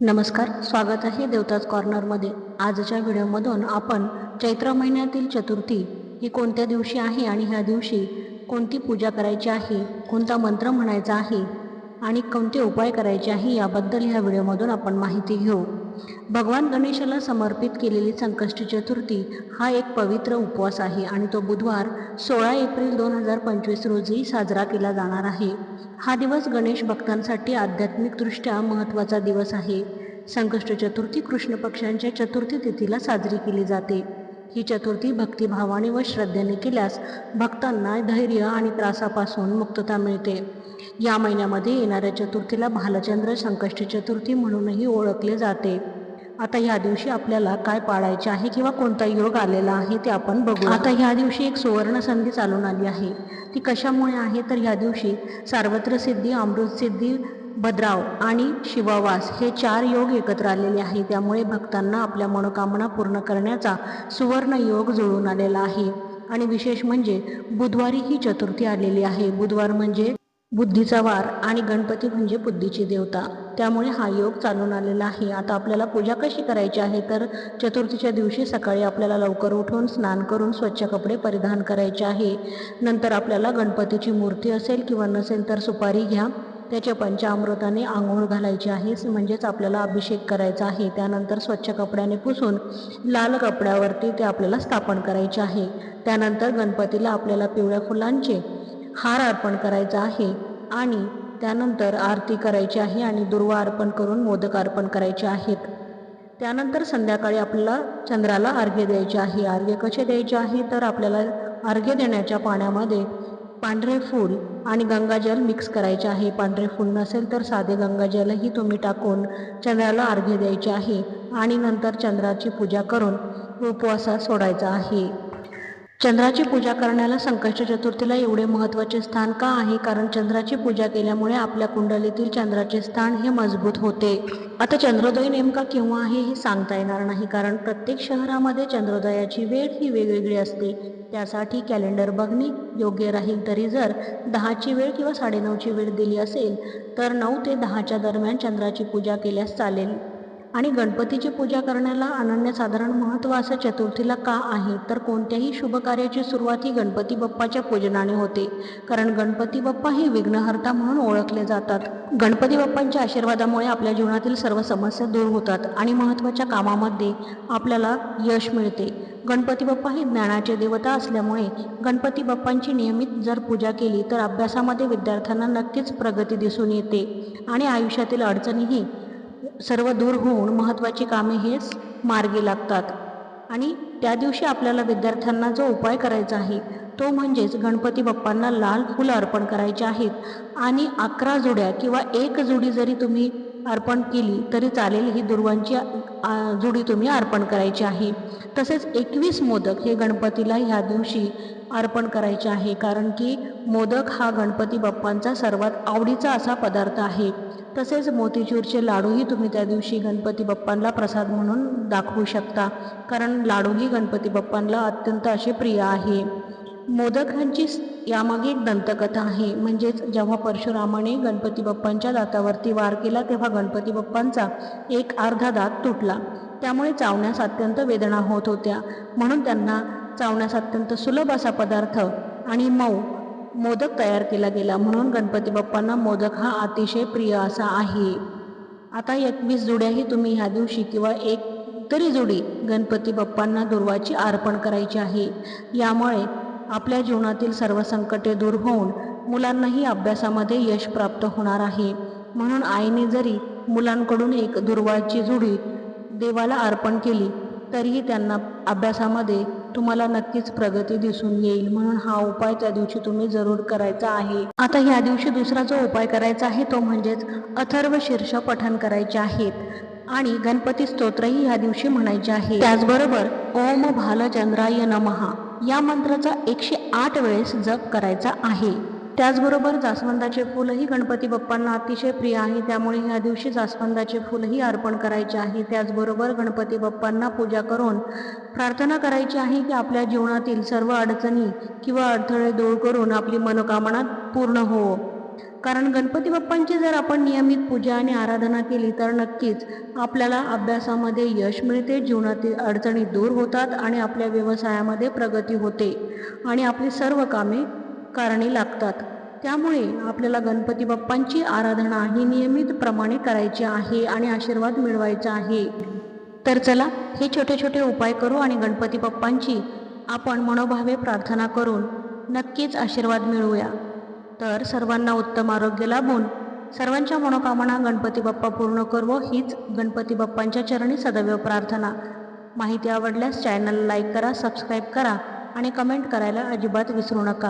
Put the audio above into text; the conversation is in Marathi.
नमस्कार स्वागत आहे देवताज कॉर्नरमध्ये आजच्या व्हिडिओमधून आपण चैत्र महिन्यातील चतुर्थी ही कोणत्या दिवशी आहे आणि ह्या दिवशी कोणती पूजा करायची आहे कोणता मंत्र म्हणायचा आहे आणि कोणते उपाय करायचे आहे याबद्दल ह्या व्हिडिओमधून आपण माहिती घेऊ. भगवान गणेशाला समर्पित केलेली संकष्टी चतुर्थी हा एक पवित्र उपवास आहे आणि तो बुधवार सोळा एप्रिल दोन हजार पंचवीस रोजी साजरा केला जाणार आहे. हा दिवस गणेश भक्तांसाठी आध्यात्मिकदृष्ट्या महत्त्वाचा दिवस आहे. संकष्ट चतुर्थी कृष्ण पक्षांच्या चतुर्थी तिथीला साजरी केली जाते. ही चतुर्थी भक्तिभावाने व श्रद्धेने केल्यास भक्तांना धैर्य आणि त्रासापासून मुक्तता मिळते. या महिन्यामध्ये येणाऱ्या चतुर्थीला भालचंद्र संकष्टी चतुर्थी म्हणूनही ओळखले जाते. आता ह्या दिवशी आपल्याला काय पाळायचे आहे किंवा कोणता योग आलेला आहे ते आपण बघू आता ह्या दिवशी एक सुवर्ण संधी चालून आली आहे. ती कशामुळे आहे? तर ह्या दिवशी सार्वत्र सिद्धी अमृत सिद्धी भद्राव आणि शिवावास हे चार योग एकत्र आलेले आहे त्यामुळे भक्तांना आपल्या मनोकामना पूर्ण करण्याचा सुवर्ण योग जुळून आलेला आहे. आणि विशेष म्हणजे बुधवारी ही चतुर्थी आलेली आहे. बुधवार म्हणजे बुद्धीचा वार आणि गणपती म्हणजे बुद्धीची देवता. त्यामुळे हा योग चालून आलेला आहे. आता आपल्याला पूजा कशी करायची आहे? तर चतुर्थीच्या दिवशी सकाळी आपल्याला लवकर उठून स्नान करून स्वच्छ कपडे परिधान करायचे आहे. नंतर आपल्याला गणपतीची मूर्ती असेल किंवा नसेल तर सुपारी घ्या. त्याच्या पंचामृताने आंघोळ घालायची आहे. म्हणजेच आपल्याला अभिषेक करायचा आहे. त्यानंतर स्वच्छ कपड्याने पुसून लाल कपड्यावरती ते आपल्याला स्थापन करायचे आहे. त्यानंतर गणपतीला आपल्याला पिवळ्या फुलांचे हार अर्पण करायचा आहे आणि त्यानंतर आरती करायची आहे आणि दुर्वा अर्पण करून मोदक अर्पण करायचे आहेत. त्यानंतर संध्याकाळी आपल्याला चंद्राला अर्घ्य द्यायचे आहे. अर्घ्य कसे द्यायचे आहे? तर आपल्याला अर्घ्य देण्याच्या पाण्यामध्ये पांढरे फूल आणि गंगाजल मिक्स करायचे आहे. पांढरे फूल नसेल तर साधे गंगाजलही तुम्ही टाकून चंद्राला अर्घ्य द्यायचे आहे आणि नंतर चंद्राची पूजा करून उपवासात सोडायचा आहे. चंद्राची पूजा करण्याला संकष्ट चतुर्थीला एवढे महत्त्वाचे स्थान का आहे? कारण चंद्राची पूजा केल्यामुळे आपल्या कुंडलीतील चंद्राचे स्थान हे मजबूत होते. आता चंद्रोदय नेमका केव्हा आहे हे सांगता येणार नाही कारण प्रत्येक शहरामध्ये चंद्रोदयाची वेळ ही वेगवेगळी असते. त्यासाठी कॅलेंडर बघणे योग्य राहील तरी जर दहाची वेळ किंवा साडेनऊची वेळ दिली असेल तर नऊ ते दहाच्या दरम्यान चंद्राची पूजा केल्यास चालेल. आणि गणपतीची पूजा करण्याला अनन्यसाधारण महत्त्व असं चतुर्थीला का आहे? तर कोणत्याही शुभ कार्याची सुरुवात ही गणपती बाप्पाच्या पूजनाने होते. कारण गणपती बाप्पा हे विघ्नहर्ता म्हणून ओळखले जातात. गणपती बाप्पांच्या आशीर्वादामुळे आपल्या जीवनातील सर्व समस्या दूर होतात आणि महत्त्वाच्या कामामध्ये आपल्याला यश मिळते. गणपती बाप्पा हे ज्ञानाचे देवता असल्यामुळे गणपती बाप्पांची नियमित जर पूजा केली तर अभ्यासामध्ये विद्यार्थ्यांना नक्कीच प्रगती दिसून येते आणि आयुष्यातील अडचणीही सर्व दूर होऊन महत्त्वाची कामे हेच मार्गी लागतात. आणि त्या दिवशी आपल्याला विद्यार्थ्यांना जो उपाय करायचा आहे तो म्हणजेच गणपती बाप्पांना लाल फुलं अर्पण करायचे आहेत. आणि अकरा जुड्या किंवा एक जुडी जरी तुम्ही अर्पण केली तरी चालेल ही दुर्वांची जुडी तुम्ही अर्पण करायची आहे. तसेच एकवीस मोदक हे गणपतीला ह्या दिवशी अर्पण करायचे आहे कारण की मोदक हा गणपती बाप्पांचा सर्वात आवडीचा असा पदार्थ आहे. तसेच मोतीचूरचे लाडूही तुम्ही त्या दिवशी गणपती बाप्पांना प्रसाद म्हणून दाखवू शकता. कारण लाडूही गणपती बाप्पांना अत्यंत असे प्रिय आहे. मोदक ह्यांची यामागे एक दंतकथा आहे. म्हणजेच जेव्हा परशुरामाने गणपती बाप्पांच्या दातावरती वार केला तेव्हा गणपती बाप्पांचा एक अर्धा दात तुटला. त्यामुळे चावण्यास अत्यंत वेदना होत होत्या. म्हणून त्यांना चावण्यास अत्यंत सुलभ असा पदार्थ आणि मऊ मोदक तयार केला गेला. म्हणून गणपती बाप्पांना मोदक हा अतिशय प्रिय असा आहे. आता एकवीस जुड्याही तुम्ही ह्या दिवशी किंवा एक तरी जुडी गणपती बाप्पांना दुर्वाची अर्पण करायची आहे. यामुळे आपल्या जीवनातील सर्व संकटे दूर होऊन मुलांनाही अभ्यासामध्ये यश प्राप्त होणार आहे. म्हणून आईने जरी मुलांकडून एक दुर्वाची जुडी देवाला अर्पण केली तरीही त्यांना अभ्यासामध्ये तुम्हाला नक्कीच प्रगती दिसून येईल म्हणून हा उपाय त्या दिवशी तुम्ही जरूर करायचा आहे. आता ह्या दिवशी दुसरा जो उपाय करायचा आहे तो म्हणजेच अथर्व शीर्ष पठन करायचे आहेत. आणि गणपती स्तोत्रही ह्या दिवशी म्हणायचे आहे. त्याचबरोबर ओम भालचंद्राय नमहा या मंत्राचा एकशे आठ वेळेस जप करायचा आहे. त्याचबरोबर जास्वंदाचे फुलही गणपती बाप्पांना अतिशय प्रिय आहे. त्यामुळे ह्या दिवशी जास्वंदाचे फुलही अर्पण करायचे आहे. त्याचबरोबर गणपती बाप्पांना पूजा करून प्रार्थना करायची आहे की आपल्या जीवनातील सर्व अडचणी किंवा अडथळे दूर करून आपली मनोकामना पूर्ण हो. कारण गणपती बाप्पांची जर आपण नियमित पूजा आणि आराधना केली तर नक्कीच आपल्याला अभ्यासामध्ये यश मिळते जीवनातील अडचणी दूर होतात आणि आपल्या व्यवसायामध्ये प्रगती होते आणि आपली सर्व कामे कारणी लागतात. त्यामुळे आपल्याला गणपती बाप्पांची आराधना ही नियमितप्रमाणे करायची आहे आणि आशीर्वाद मिळवायचा आहे. तर चला हे छोटे छोटे उपाय करू आणि गणपती बाप्पांची आपण मनोभावे प्रार्थना करून नक्कीच आशीर्वाद मिळवूया. तर सर्वांना उत्तम आरोग्य लाभून सर्वांच्या मनोकामना गणपती बाप्पा पूर्ण करवो हीच गणपती बाप्पांच्या चरणी सदैव प्रार्थना. माहिती आवडल्यास चॅनल लाईक करा सबस्क्राईब करा आणि कमेंट करायला अजिबात विसरू नका.